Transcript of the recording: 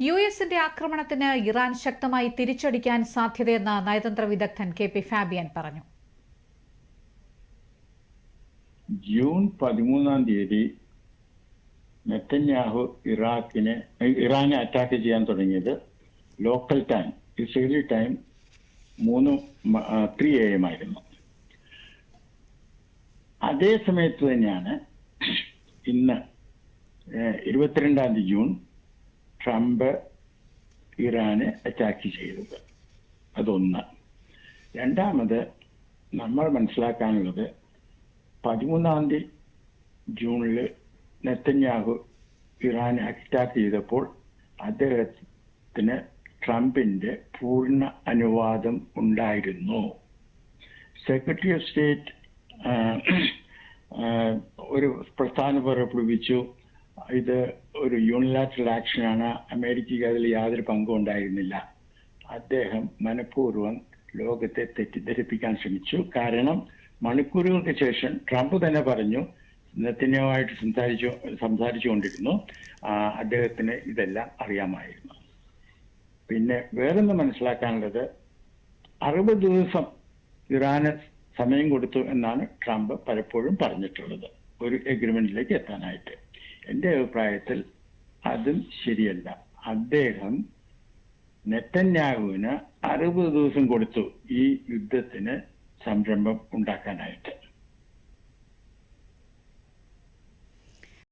U എസിന്റെ ആക്രമണത്തിന് Iran ശക്തമായി തിരിച്ചടിക്കാൻ സാധ്യതയെന്ന് നയതന്ത്ര വിദഗ്ധൻ കെ പി ഫാബിയൻ പറഞ്ഞു. ജൂൺ പതിമൂന്നാം തീയതി നെത്തന്യാഹു ഇറാഖിനെ ഇറാനെ അറ്റാക്ക് ചെയ്യാൻ തുടങ്ങിയത് ലോക്കൽ ടൈം ഇസ്രേലി ടൈം മൂന്ന് ത്രീ എ എം ആയിരുന്നു. അതേ സമയത്ത് തന്നെയാണ് ഇന്ന് ഇരുപത്തിരണ്ടാം തീയതി ജൂൺ ട്രംപ് ഇറാനെ അറ്റാക്ക് ചെയ്തത്. അതൊന്ന്. രണ്ടാമത് നമ്മൾ മനസ്സിലാക്കാനുള്ളത് പതിമൂന്നാം തീയതി ജൂണിൽ നെത്തന്യാഹു ഇറാനെ അറ്റാക്ക് ചെയ്തപ്പോൾ അദ്ദേഹത്തിന് ട്രംപിന്റെ പൂർണ അനുവാദം ഉണ്ടായിരുന്നു. സെക്രട്ടറി ഓഫ് സ്റ്റേറ്റ് ഒരു പ്രസ്ഥാനം പുറപ്പെടുവിച്ചു ഇത് ഒരു യൂണിലാറ്ററൽ ആക്ഷനാണ് അമേരിക്കയ്ക്ക് അതിൽ യാതൊരു പങ്കും ഉണ്ടായിരുന്നില്ല. അദ്ദേഹം മനഃപൂർവം ലോകത്തെ തെറ്റിദ്ധരിപ്പിക്കാൻ ശ്രമിച്ചു. കാരണം മണിക്കൂറുകൾക്ക് ശേഷം ട്രംപ് തന്നെ പറഞ്ഞു നെത്തന്യാവുമായിട്ട് സംസാരിച്ചു സംസാരിച്ചുകൊണ്ടിരുന്നു. കൊണ്ടിരുന്നു അദ്ദേഹത്തിന് ഇതെല്ലാം അറിയാമായിരുന്നു. പിന്നെ വേറൊന്ന് മനസ്സിലാക്കാനുള്ളത് അറുപത് ദിവസം ഇറാന് സമയം കൊടുത്തു എന്നാണ് ട്രംപ് പലപ്പോഴും പറഞ്ഞിട്ടുള്ളത്. ഒരു എഗ്രിമെന്റിലേക്ക് എത്താനായിട്ട്. എന്റെ അഭിപ്രായത്തിൽ അതും ശരിയല്ല. അദ്ദേഹം നെത്തന്യാഹുവിന് അറുപത് ദിവസം കൊടുത്തു ഈ യുദ്ധത്തിന് സംരംഭം ഉണ്ടാക്കാനായിട്ട്.